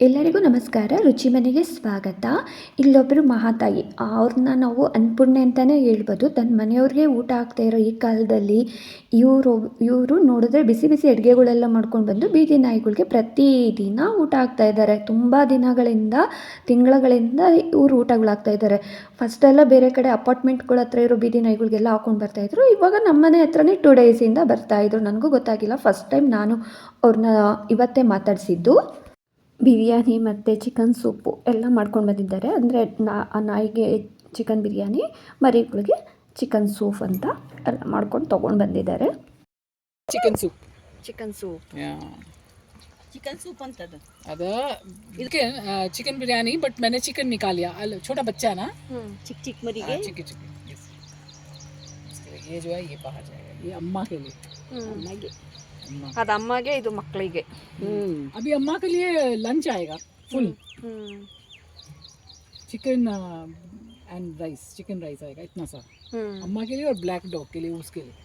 ಎಲ್ಲರಿಗೂ ನಮಸ್ಕಾರ. ರುಚಿ ಮನೆಗೆ ಸ್ವಾಗತ. ಇಲ್ಲೊಬ್ಬರು ಮಹಾತಾಯಿ, ಅವ್ರನ್ನ ನಾವು ಅನ್ನಪೂರ್ಣೆ ಅಂತಲೇ ಹೇಳ್ಬೋದು. ತನ್ನ ಮನೆಯವ್ರಿಗೆ ಊಟ ಆಗ್ತಾ ಇರೋ ಈ ಕಾಲದಲ್ಲಿ ಇವರು ಇವರು ನೋಡಿದ್ರೆ ಬಿಸಿ ಬಿಸಿ ಅಡುಗೆಗಳೆಲ್ಲ ಮಾಡ್ಕೊಂಡು ಬಂದು ಬೀದಿ ನಾಯಿಗಳಿಗೆ ಪ್ರತಿದಿನ ಊಟ ಆಗ್ತಾ ಇದ್ದಾರೆ. ತುಂಬ ದಿನಗಳಿಂದ, ತಿಂಗಳುಗಳಿಂದ ಇವರು ಊಟಗಳಾಗ್ತಾ ಇದ್ದಾರೆ. ಫಸ್ಟೆಲ್ಲ ಬೇರೆ ಕಡೆ ಅಪಾರ್ಟ್ಮೆಂಟ್ಗಳ ಹತ್ರ ಇರೋ ಬೀದಿ ನಾಯಿಗಳಿಗೆಲ್ಲ ಹಾಕೊಂಡು ಬರ್ತಾಯಿದ್ರು ಇವಾಗ ನಮ್ಮ ಮನೆ ಹತ್ರನೇ ಟು ಡೇಸಿಂದ ಬರ್ತಾಯಿದ್ರು ನನಗೂ ಗೊತ್ತಾಗಿಲ್ಲ. ಫಸ್ಟ್ ಟೈಮ್ ನಾನು ಅವ್ರನ್ನ ಇವತ್ತೇ ಮಾತಾಡಿಸಿದ್ದು. ಬಿರಿಯಾನಿ ಮತ್ತು ಚಿಕನ್ ಸೂಪು ಎಲ್ಲ ಮಾಡ್ಕೊಂಡು ಬಂದಿದ್ದಾರೆ ಅಂದರೆ ನಾ ಆ ನಾಯಿಗೆ ಚಿಕನ್ ಬಿರಿಯಾನಿ ಮರಿಗಳಿಗೆ ಚಿಕನ್ ಸೂಪ್ ಅಂತ ಎಲ್ಲ ಮಾಡ್ಕೊಂಡು ತೊಗೊಂಡು ಬಂದಿದ್ದಾರೆ chicken soup chicken soup chicken soup ಅಂತದ್ದು ಅದ ಇದಕ್ಕೆ चिकन बिरयानी बट मैंने चिकन निकाल लिया अल छोटा बच्चा है ना ಚಿಕ್ಕ ಚಿಕ್ಕ ಮರಿಗೆ हाँ, चिकन चिकन yes. इसके लिए ये जो है ये बाहर जाएगा ये अम्मा के लिए ಅಮ್ಮಗೆ अम्मा ಅದು ಅಮ್ಮಗೆ ಇದು ಮಕ್ಕಳಿಗೆ अभी अम्मा के लिए लंच आएगा full chicken and rice chicken rice आएगा इतना सा अम्मा के लिए और ब्लैक डॉग के लिए उसके लिए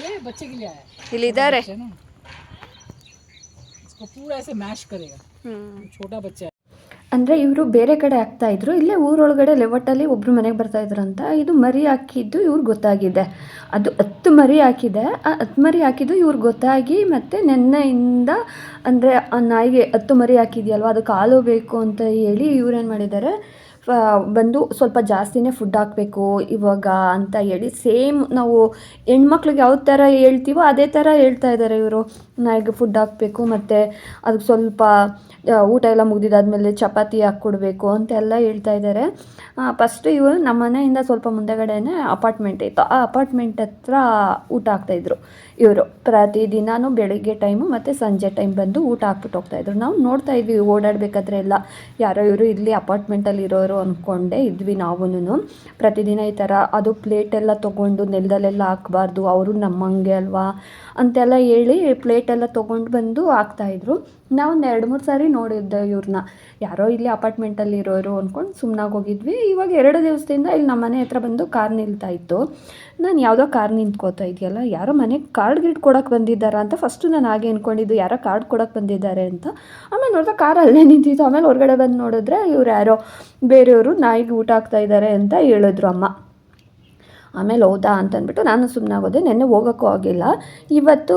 ये बच्चे के लिए आया है ಇಲ್ಲಿದ್ದಾರೆ बच्चा है ना इसको पूरा ऐसे मैश करेगा छोटा बच्चा है ಅಂದರೆ ಇವರು ಬೇರೆ ಕಡೆ ಆಗ್ತಾಯಿದ್ರು ಇಲ್ಲೇ ಊರೊಳಗಡೆ ಲೆವಟಲ್ಲಿ ಒಬ್ಬರು ಮನೆಗೆ ಬರ್ತಾಯಿದ್ರು ಅಂತ ಇದು ಮರಿ ಹಾಕಿದ್ದು ಇವ್ರಿಗೆ ಗೊತ್ತಾಗಿದೆ. ಅದು ಹತ್ತು ಮರಿ ಹಾಕಿದೆ. ಆ ಹತ್ತು ಮರಿ ಹಾಕಿದ್ದು ಇವ್ರಿಗೆ ಗೊತ್ತಾಗಿ ಮತ್ತು ನೆನ್ನೆಯಿಂದ ಅಂದರೆ ಆ ನಾಯಿಗೆ ಹತ್ತು ಮರಿ ಹಾಕಿದೆಯಲ್ವ, ಅದು ಕಾಲು ಬೇಕು ಅಂತ ಹೇಳಿ ಇವ್ರೇನು ಮಾಡಿದ್ದಾರೆ ಬಂದು ಸ್ವಲ್ಪ ಜಾಸ್ತಿನೇ ಫುಡ್ ಹಾಕಬೇಕು ಇವಾಗ ಅಂತ ಹೇಳಿ, ಸೇಮ್ ನಾವು ಹೆಣ್ಮಕ್ಳಿಗೆ ಯಾವ ಥರ ಹೇಳ್ತೀವೋ ಅದೇ ಥರ ಹೇಳ್ತಾ ಇದ್ದಾರೆ ಇವರು. ನಾಯಿಗೆ ಫುಡ್ ಹಾಕಬೇಕು, ಮತ್ತು ಅದಕ್ಕೆ ಸ್ವಲ್ಪ ಊಟ ಎಲ್ಲ ಮುಗ್ದಿದ್ದಾದ್ಮೇಲೆ ಚಪಾತಿ ಹಾಕ್ಕೊಡ್ಬೇಕು ಅಂತೆಲ್ಲ ಹೇಳ್ತಾ ಇದ್ದಾರೆ. ಫಸ್ಟ್ ಇವರು ನಮ್ಮ ಮನೆಯಿಂದ ಸ್ವಲ್ಪ ಮುಂದೆಗಡೆನೇ ಅಪಾರ್ಟ್ಮೆಂಟ್ ಇತ್ತು. ಆ ಅಪಾರ್ಟ್ಮೆಂಟ್ ಹತ್ರ ಊಟ ಹಾಕ್ತಾಯಿದ್ರು ಇವರು. ಪ್ರತಿದಿನಾನು ಬೆಳಿಗ್ಗೆ ಟೈಮು ಮತ್ತು ಸಂಜೆ ಟೈಮ್ ಬಂದು ಊಟ ಹಾಕ್ಬಿಟ್ಟು ಹೋಗ್ತಾಯಿದ್ರು ನಾವು ನೋಡ್ತಾ ಇದ್ವಿ, ಓಡಾಡಬೇಕಾದ್ರೆ ಎಲ್ಲ. ಯಾರೋ ಇವರು ಇಲ್ಲಿ ಅಪಾರ್ಟ್ಮೆಂಟಲ್ಲಿ ಇರೋರು ಅಂದ್ಕೊಂಡೇ ಇದ್ವಿ ನಾವೂನು ಪ್ರತಿದಿನ ಈ ಥರ ಅದು ಪ್ಲೇಟೆಲ್ಲ ತೊಗೊಂಡು ನೆಲದಲ್ಲೆಲ್ಲ ಹಾಕಬಾರ್ದು, ಅವರು ನಮ್ಮಂಗೆ ಅಲ್ವಾ ಅಂತೆಲ್ಲ ಹೇಳಿ ಪ್ಲೇಟೆಲ್ಲ ತೊಗೊಂಡು ಬಂದು ಹಾಕ್ತಾಯಿದ್ರು ನಾವು ಒಂದು ಎರಡು ಮೂರು ಸಾರಿ ನೋಡಿದ್ದೆ ಇವ್ರನ್ನ ಯಾರೋ ಇಲ್ಲಿ ಅಪಾರ್ಟ್ಮೆಂಟಲ್ಲಿ ಇರೋರು ಅಂದ್ಕೊಂಡು ಸುಮ್ಮನಾಗಿ ಹೋಗಿದ್ವಿ. ಇವಾಗ ಎರಡು ದಿವಸದಿಂದ ಇಲ್ಲಿ ನಮ್ಮ ಮನೆ ಹತ್ರ ಬಂದು ಕಾರ್ ನಿಲ್ತಾ ಇತ್ತು. ನಾನು ಯಾವುದೋ ಕಾರ್ ನಿಂತ್ಕೋತಾ ಇದೆಯಲ್ಲ, ಯಾರೋ ಮನೆಗೆ ಕಾರ್ಡ್ ಗಿಡ್ ಕೊಡೋಕೆ ಬಂದಿದ್ದಾರಾ ಅಂತ ಫಸ್ಟು ನಾನು ಹಾಗೆ ಅಂದ್ಕೊಂಡಿದ್ದು ಯಾರೋ ಕಾರ್ಡ್ ಕೊಡೋಕೆ ಬಂದಿದ್ದಾರೆ ಅಂತ. ಆಮೇಲೆ ನೋಡಿದ್ರೆ ಕಾರ್ ಅಲ್ಲೇ ನಿಂತಿತ್ತು. ಆಮೇಲೆ ಹೊರಗಡೆ ಬಂದು ನೋಡಿದ್ರೆ ಇವ್ರು ಯಾರೋ ಬೇರೆಯವರು ನಾಯಿಗೆ ಊಟ ಹಾಕ್ತಾ ಇದ್ದಾರೆ ಅಂತ ಹೇಳಿದ್ರು ಅಮ್ಮ. ಆಮೇಲೆ ಹೌದಾ ಅಂತಂದ್ಬಿಟ್ಟು ನಾನು ಸುಮ್ಮನಾಗೋದೆ ನೆನ್ನೆ ಹೋಗೋಕ್ಕೂ ಆಗಿಲ್ಲ. ಇವತ್ತು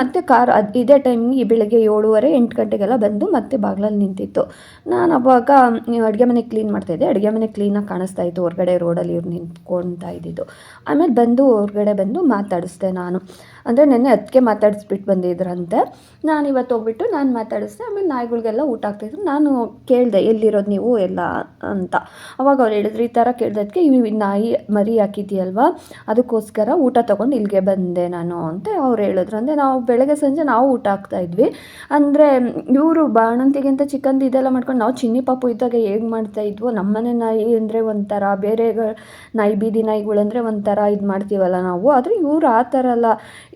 ಮತ್ತೆ ಕಾರ್ ಅದು ಇದೇ ಟೈಮ್ಗೆ ಬೆಳಗ್ಗೆ ಏಳುವರೆ ಎಂಟು ಗಂಟೆಗೆಲ್ಲ ಬಂದು ಮತ್ತೆ ಬಾಗಿಲಲ್ಲಿ ನಿಂತಿತ್ತು. ನಾನು ಅವಾಗ ಅಡುಗೆ ಮನೆ ಕ್ಲೀನ್ ಮಾಡ್ತಾಯಿದ್ದೆ ಅಡುಗೆ ಮನೆ ಕ್ಲೀನಾಗಿ ಕಾಣಿಸ್ತಾ ಇತ್ತು. ಹೊರಗಡೆ ರೋಡಲ್ಲಿ ಇವ್ರು ನಿಂತ್ಕೊಳ್ತಾ ಇದ್ದಿದ್ದು. ಆಮೇಲೆ ಬಂದು, ಹೊರಗಡೆ ಬಂದು ಮಾತಾಡಿಸ್ದೆ ನಾನು. ಅಂದರೆ ನೆನ್ನೆ ಅದಕ್ಕೆ ಮಾತಾಡಿಸ್ಬಿಟ್ಟು ಬಂದಿದ್ರಂತೆ. ನಾನು ಇವತ್ತು ಹೋಗ್ಬಿಟ್ಟು ನಾನು ಮಾತಾಡಿಸ್ದೆ. ಆಮೇಲೆ ನಾಯಿಗಳಿಗೆಲ್ಲ ಊಟ ಆಗ್ತಾಯಿದ್ರು ನಾನು ಕೇಳಿದೆ, ಎಲ್ಲಿರೋದು ನೀವು ಎಲ್ಲ ಅಂತ. ಅವಾಗ ಅವ್ರು ಹೇಳಿದ್ರು, ಈ ಥರ ಕೇಳಿದಕ್ಕೆ ಈ ನಾಯಿ ಮರಿ ಹಾಕಿದ್ಯಲ್ವಾ ಅದಕ್ಕೋಸ್ಕರ ಊಟ ತೊಗೊಂಡು ಇಲ್ಲಿಗೆ ಬಂದೆ ನಾನು ಅಂತ ಅವ್ರು ಹೇಳಿದ್ರು. ಅಂದರೆ ನಾವು ಬೆಳಗ್ಗೆ ಸಂಜೆ ನಾವು ಊಟ ಹಾಕ್ತಾಯಿದ್ವಿ ಅಂದರೆ ಇವರು ಬಾಣಂತಿಗಿಂತ ಚಿಕನ್ ಇದೆಲ್ಲ ಮಾಡ್ಕೊಂಡು ನಾವು ಚಿನ್ನಿ ಪಾಪು ಇದ್ದಾಗ ಹೇಗೆ ಮಾಡ್ತಾಯಿದ್ವೋ ನಮ್ಮನೆ ನಾಯಿ ಅಂದರೆ ಒಂಥರ, ಬೇರೆ ನಾಯಿ ಬೀದಿ ನಾಯಿಗಳಂದರೆ ಒಂಥರ ಇದು ಮಾಡ್ತೀವಲ್ಲ ನಾವು. ಆದರೆ ಇವರು ಆ ಥರ ಅಲ್ಲ.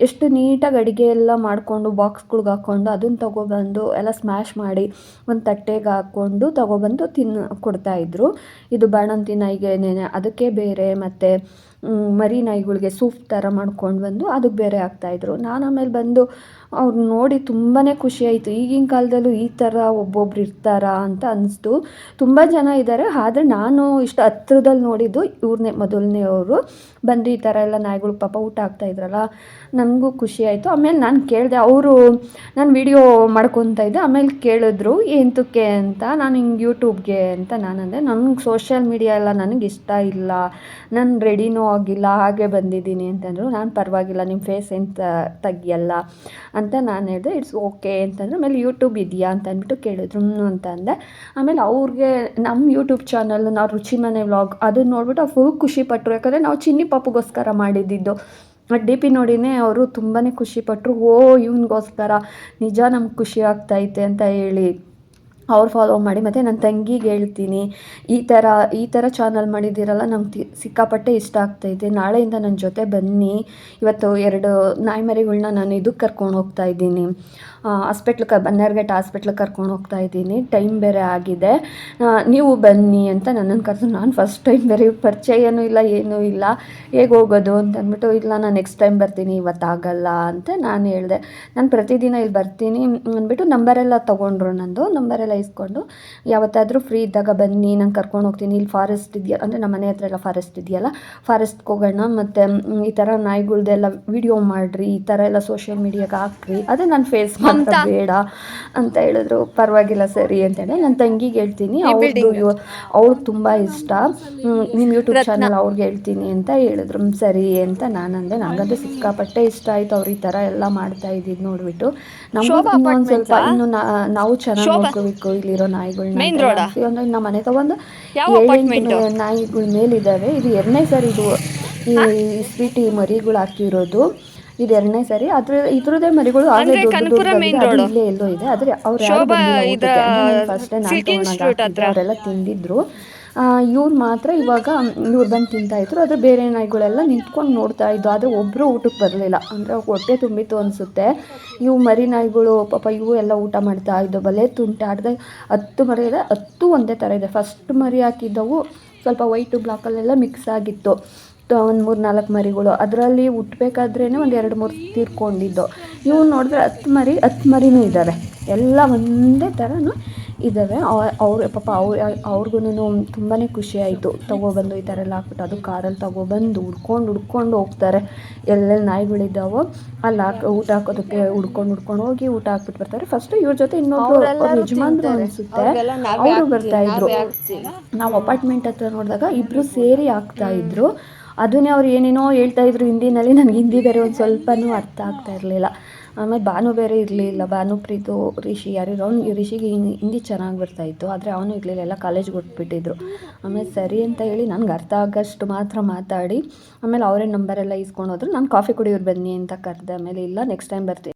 ಎಷ್ಟು ನೀಟಾಗಿ ಅಡುಗೆ ಎಲ್ಲ ಮಾಡಿಕೊಂಡು ಬಾಕ್ಸ್ಗಳ್ಗೆ ಹಾಕ್ಕೊಂಡು ಅದನ್ನು ತೊಗೊಬಂದು ಎಲ್ಲ ಸ್ಮ್ಯಾಶ್ ಮಾಡಿ ಒಂದು ತಟ್ಟೆಗೆ ಹಾಕ್ಕೊಂಡು ತೊಗೊಬಂದು ತಿನ್ನು ಕೊಡ್ತಾಯಿದ್ರು ಇದು ಬಾಣಂತಿ ನಾಯಿಗೆ ಅದಕ್ಕೆ ಬೇರೆ ಮತ್ತು ಮರಿ ನಾಯಿಗಳಿಗೆ ಸೂಪ್ ಥರ ಮಾಡ್ಕೊಂಡು ಬಂದು ಅದಕ್ಕೆ ಬೇರೆ ಹಾಕ್ತಾಯಿದ್ರು ನಾನು ಆಮೇಲೆ ಬಂದು ಅವ್ರು ನೋಡಿ ತುಂಬಾ ಖುಷಿ ಆಯಿತು. ಈಗಿನ ಕಾಲದಲ್ಲೂ ಈ ಥರ ಒಬ್ಬೊಬ್ರು ಇರ್ತಾರಾ ಅಂತ ಅನ್ನಿಸ್ತು ತುಂಬ ಜನ ಇದ್ದಾರೆ ಆದರೆ ನಾನು ಇಷ್ಟು ಹತ್ರದಲ್ಲಿ ನೋಡಿದ್ದು ಇವ್ರನ್ನೇ ಮೊದಲನೇ ಅವರು. ಬಂದು ಈ ಥರ ಎಲ್ಲ ನಾಯಿಗಳು ಪಾಪ ಊಟ ಹಾಕ್ತಾಯಿದ್ರಲ್ಲ ನನಗೂ ಖುಷಿ ಆಯಿತು. ಆಮೇಲೆ ನಾನು ಕೇಳಿದೆ, ಅವರು ನಾನು ವಿಡಿಯೋ ಮಾಡ್ಕೊತಾ ಇದ್ದೆ. ಆಮೇಲೆ ಕೇಳಿದ್ರು ಎಂತಕ್ಕೆ ಅಂತ? ನಾನು ಹಿಂಗೆ ಯೂಟ್ಯೂಬ್ಗೆ ಅಂತ ನಾನು ಅಂದೆ. ನನಗೆ ಸೋಷಿಯಲ್ ಮೀಡಿಯಾ ಎಲ್ಲ ನನಗೆ ಇಷ್ಟ ಇಲ್ಲ. ನಾನು ರೆಡಿನೂ ಆಗಿಲ್ಲ, ಹಾಗೆ ಬಂದಿದ್ದೀನಿ ಅಂತಂದರು ನಾನು ಪರವಾಗಿಲ್ಲ ನಿಮ್ಮ ಫೇಸ್ ಏನು ತೆಗಿಯಲ್ಲ. ಅಂತ ನಾನು ಹೇಳಿದೆ, ಇಟ್ಸ್ ಓಕೆ ಅಂತಂದ್ರೆ, ಆಮೇಲೆ ಯೂಟ್ಯೂಬ್ ಇದೆಯಾ ಅಂತ ಅಂದ್ಬಿಟ್ಟು ಕೇಳಿದ್ರು. ಅಂತ ಅಂದೆ. ಆಮೇಲೆ ಅವ್ರಿಗೆ ನಮ್ಮ ಯೂಟ್ಯೂಬ್ ಚಾನಲ್ ನಾವು ರುಚಿ ಮನೆ ವ್ಲಾಗ್ ಅದನ್ನ ನೋಡ್ಬಿಟ್ಟು ಅವ್ರು ಫುಲ್ ಖುಷಿಪಟ್ಟರು ಯಾಕಂದರೆ ನಾವು ಚಿನ್ನಿ ಪಾಪುಗೋಸ್ಕರ ಮಾಡಿದ್ದಿದ್ದು. ಡಿ ಪಿ ನೋಡಿನೇ ಅವರು ತುಂಬಾ ಖುಷಿಪಟ್ಟರು ಓ, ಇವನಿಗೋಸ್ಕರ. ನಿಜ ನಮ್ಗೆ ಖುಷಿ ಆಗ್ತೈತೆ ಅಂತ ಹೇಳಿ. ಅವ್ರು ಫಾಲೋ ಮಾಡಿ, ಮತ್ತು ನನ್ನ ತಂಗಿಗೆ ಹೇಳ್ತೀನಿ, ಈ ಥರ ಈ ಥರ ಚಾನಲ್ ಮಾಡಿದ್ದೀರಲ್ಲ, ನಂಗೆ ತಿ, ಸಿಕ್ಕಾಪಟ್ಟೆ ಇಷ್ಟ ಆಗ್ತೈತೆ. ನಾಳೆಯಿಂದ ನನ್ನ ಜೊತೆ ಬನ್ನಿ. ಇವತ್ತು ಎರಡು ನಾಯಿ ಮರಿಗಳ್ನ ನಾನು ಇದಕ್ಕೆ ಕರ್ಕೊಂಡು ಹೋಗ್ತಾ ಇದ್ದೀನಿ. ಹಾಸ್ಪಿಟ್ಲ್ಗೆ ಬನ್ನೇರ್ಘಟ್ಟ ಹಾಸ್ಪಿಟ್ಲಿಗೆ ಕರ್ಕೊಂಡು ಹೋಗ್ತಾ ಇದ್ದೀನಿ. ಟೈಮ್ ಬೇರೆ ಆಗಿದೆ. ನೀವು ಬನ್ನಿ ಅಂತ ನನ್ನನ್ನು ಕರೆದು, ನಾನು ಫಸ್ಟ್ ಟೈಮ್ ಬೇರೆ ಪರಿಚಯನೂ ಇಲ್ಲ, ಏನೂ ಇಲ್ಲ. ಹೇಗೆ ಹೋಗೋದು ಅಂತ ಅಂದ್ಬಿಟ್ಟು, ಇಲ್ಲ, ನಾನು ನೆಕ್ಸ್ಟ್ ಟೈಮ್ ಬರ್ತೀನಿ, ಇವತ್ತಾಗಲ್ಲ ಅಂತ ನಾನು ಹೇಳಿದೆ. ನಾನು ಪ್ರತಿದಿನ ಇಲ್ಲಿ ಬರ್ತೀನಿ ಅಂದ್ಬಿಟ್ಟು ನಂಬರೆಲ್ಲ ತೊಗೊಂಡ್ರು ನಂದು. ನಂಬರೆಲ್ಲ ಇಸ್ಕೊಂಡು ಯಾವತ್ತಾದರೂ ಫ್ರೀ ಇದ್ದಾಗ ಬನ್ನಿ ನಾನು ಕರ್ಕೊಂಡು ಹೋಗ್ತೀನಿ. ಇಲ್ಲಿ ಫಾರೆಸ್ಟ್ ಇದೆಯಾ ಅಂದರೆ ನಮ್ಮ ಮನೆ ಹತ್ರ ಎಲ್ಲ ಫಾರೆಸ್ಟ್ ಇದೆಯಲ್ಲ ಫಾರೆಸ್ಟ್ಗೆ ಹೋಗೋಣ. ಮತ್ತು ಈ ಥರ ನಾಯಿಗಳ್ದೆಲ್ಲ ವಿಡಿಯೋ ಮಾಡಿರಿ ಈ ಥರ ಎಲ್ಲ ಸೋಷಿಯಲ್ ಮೀಡಿಯಾಗೆ ಹಾಕ್ರಿ. ಅದೇ ನಾನು ಫೇಸ್ ಮಾಡ್ತಾ ಬೇಡ ಅಂತ ಹೇಳಿದ್ರು. ಪರವಾಗಿಲ್ಲ ಸರಿ ಅಂತೇಳಿ ನನ್ನ ತಂಗಿಗೆ ಹೇಳ್ತೀನಿ. ಅವ್ರದ್ದು ಅವ್ರಿಗೆ ತುಂಬ ಇಷ್ಟ. ನಿಮ್ಮ ಯೂಟ್ಯೂಬ್ ಚಾನಲ್ ಅವ್ರಿಗೆ ಹೇಳ್ತೀನಿ ಅಂತ ಹೇಳಿದ್ರು. ಸರಿ ಅಂತ ನಾನಂದೆ. ನನಗಂತೂ ಸಿಕ್ಕಾಪಟ್ಟೆ ಇಷ್ಟ ಆಯಿತು ಅವ್ರು ಈ ಥರ ಎಲ್ಲ ಮಾಡ್ತಾ ಇದ್ದಿದ್ದು ನೋಡಿಬಿಟ್ಟು. ನಮಗೂ ಇನ್ನೊಂದು ಸ್ವಲ್ಪ ಇನ್ನು ನಾವು ಚೆನ್ನಾಗಿ ನೋಡ್ಕೋಬೇಕು. ಇಲ್ಲಿರೋ ನಾಯಿಗಳನ್ನ ನಮ್ಮ ಮನೆ ತಗೊಂಡು ನಾಯಿಗಳ ಮೇಲಿದ್ದಾವೆ ಇದು ಎರಡನೇ ಸರಿ ಇದು ಈ ಸ್ವೀಟಿ ಮರಿಗಳು ಹಾಕಿರೋದು. ಇದು ಎರಡನೇ ಸರಿ. ಅದ್ರ ಇದ್ರದೇ ಮರಿಗಳು. ಇಲ್ಲೇ ಎಲ್ಲೋ ಇದೆ. ಆದ್ರೆ ಅವ್ರು ಯಾರು ಫಸ್ಟ್ ಅವರೆಲ್ಲ ತಿಂದಿದ್ರು. ಇವ್ರು ಮಾತ್ರ ಇವಾಗ ಇವ್ರು ಬಂದು ತಿಂತಾ ಇದ್ರು. ಆದರೆ ಬೇರೆ ನಾಯಿಗಳೆಲ್ಲ ನಿಂತ್ಕೊಂಡು ನೋಡ್ತಾ ಇದ್ದು ಆದರೆ ಒಬ್ಬರು ಊಟಕ್ಕೆ ಬರಲಿಲ್ಲ. ಅಂದರೆ ಹೊಟ್ಟೆ ತುಂಬಿತ್ತು ಅನಿಸುತ್ತೆ. ಇವು ಮರಿ ನಾಯಿಗಳು, ಪಾಪ ಇವು ಎಲ್ಲ ಊಟ ಮಾಡ್ತಾ ಇದ್ದವು. ಬಲೆ ತುಂಟಾಡ್ದೆ, ಹತ್ತು ಮರಿ ಇದೆ. ಹತ್ತು ಒಂದೇ ಥರ ಇದೆ. ಫಸ್ಟ್ ಮರಿ ಹಾಕಿದ್ದವು, ಸ್ವಲ್ಪ ವೈಟು ಬ್ಲಾಕಲ್ಲೆಲ್ಲ ಮಿಕ್ಸ್ ಆಗಿತ್ತು. ಒಂದು ಮೂರು ನಾಲ್ಕು ಮರಿಗಳು. ಅದರಲ್ಲಿ ಹುಟ್ಟಬೇಕಾದ್ರೇ ಒಂದು ಎರಡು ಮೂರು ತೀರ್ಕೊಂಡಿದ್ದು. ಇವು ನೋಡಿದ್ರೆ ಹತ್ತು ಮರಿ, ಹತ್ತು ಮರಿನೂ ಇದ್ದಾವೆ ಎಲ್ಲ ಒಂದೇ ಥರನೂ ಇದ್ದಾವೆ. ಅವ್ರ ಪಾಪ ಅವ್ರ ಅವ್ರಿಗೂ ತುಂಬಾ ಖುಷಿ ಆಯಿತು ತೊಗೊಬಂದು ಈ ಥರ ಎಲ್ಲ ಹಾಕ್ಬಿಟ್ಟು ಅದು ಕಾರಲ್ಲಿ ತೊಗೊಬಂದು ಹುಡ್ಕೊಂಡು ಹುಡ್ಕೊಂಡು ಹೋಗ್ತಾರೆ. ಎಲ್ಲೆಲ್ಲಿ ನಾಯಿಗಳಿದ್ದಾವೋ ಅಲ್ಲಿ ಹಾಕಿ ಊಟ ಹಾಕೋದಕ್ಕೆ ಹುಡ್ಕೊಂಡು ಹುಡ್ಕೊಂಡು ಹೋಗಿ ಊಟ ಹಾಕ್ಬಿಟ್ಟು ಬರ್ತಾರೆ. ಫಸ್ಟು ಇವ್ರ ಜೊತೆ ಇನ್ನೊಬ್ರು ಯಜಮಾನ್ರು ಅನಿಸುತ್ತೆ. ಅವರು ಬರ್ತಾ ಇದ್ರು. ನಾವು ಅಪಾರ್ಟ್ಮೆಂಟ್ ಹತ್ರ ನೋಡಿದಾಗ ಇಬ್ಬರು ಸೇರಿ ಹಾಕ್ತಾ ಇದ್ರು. ಅದನ್ನೇ ಅವ್ರು ಏನೇನೋ ಹೇಳ್ತಾ ಇದ್ರು ಹಿಂದಿನಲ್ಲಿ. ನನಗೆ ಹಿಂದಿ ಬೇರೆ ಒಂದು ಸ್ವಲ್ಪನೂ ಅರ್ಥ ಆಗ್ತಾ ಇರಲಿಲ್ಲ. ಆಮೇಲೆ ಭಾನು ಬೇರೆ ಇರಲಿಲ್ಲ. ಭಾನು, ಪ್ರೀತು, ರಿಷಿ ಯಾರಿರೋ ಅವ್ನು ರಿಷಿಗೆ ಹಿಂದಿ ಚೆನ್ನಾಗಿ ಬರ್ತಾಯಿತ್ತು ಆದರೆ ಅವನು ಇರಲಿಲ್ಲ. ಎಲ್ಲ ಕಾಲೇಜ್ಗೆ ಹೊಟ್ಬಿಟ್ಟಿದ್ರು ಆಮೇಲೆ ಸರಿ ಅಂತ ಹೇಳಿ ನನಗೆ ಅರ್ಥ ಆಗೋಷ್ಟು ಮಾತ್ರ ಮಾತಾಡಿ, ಆಮೇಲೆ ಅವರೇ ನಂಬರೆಲ್ಲ ಇಸ್ಕೊಂಡು ಹೋದ್ರು. ನಾನು ಕಾಫಿ ಕುಡಿಯೋರು ಬನ್ನಿ ಅಂತ ಕರೆದೆ. ಆಮೇಲೆ ಇಲ್ಲ ನೆಕ್ಸ್ಟ್ ಟೈಮ್ ಬರ್ತೀನಿ.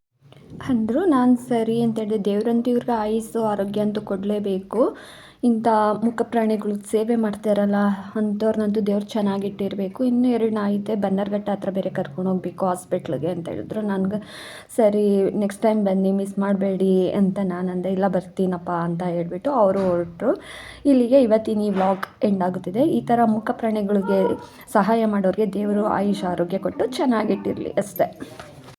ಅಂದರು ನಾನು ಸರಿ ಅಂತ ಹೇಳಿದೆ. ದೇವ್ರಂತೂ ಇವ್ರಿಗೆ ಆಯುಸ್ಸು, ಆರೋಗ್ಯ ಅಂತೂ ಕೊಡಲೇಬೇಕು. ಇಂಥ ಮುಖ ಪ್ರಾಣಿಗಳು ಸೇವೆ ಮಾಡ್ತಾರಲ್ಲ ಅಂಥವ್ರನ್ನಂತೂ ದೇವ್ರು ಚೆನ್ನಾಗಿಟ್ಟಿರಬೇಕು ಇನ್ನೂ ಎರಡು ನಾಯಿತೆ ಬನ್ನರ್ಘಟ್ಟ ಹತ್ರ ಬೇರೆ ಕರ್ಕೊಂಡು ಹೋಗ್ಬೇಕು ಹಾಸ್ಪಿಟ್ಲಿಗೆ ಅಂತ ಹೇಳಿದ್ರು. ನನಗೆ ಸರಿ ನೆಕ್ಸ್ಟ್ ಟೈಮ್ ಬನ್ನಿ ಮಿಸ್ ಮಾಡಬೇಡಿ ಅಂತ ನಾನು ಅಂದೆ, ಇಲ್ಲ ಬರ್ತೀನಪ್ಪ ಅಂತ ಹೇಳಿಬಿಟ್ಟು ಅವರು ಹೊರಟರು. ಇಲ್ಲಿಗೆ ಇವತ್ತಿನ ಈ ವ್ಲಾಗ್ ಎಂಡ್ ಆಗುತ್ತಿದೆ. ಈ ಥರ ಮುಖ ಪ್ರಾಣಿಗಳಿಗೆ ಸಹಾಯ ಮಾಡೋರಿಗೆ ದೇವರು ಆಯುಷ್, ಆರೋಗ್ಯ ಕೊಟ್ಟು ಚೆನ್ನಾಗಿಟ್ಟಿರಲಿ ಅಷ್ಟೇ.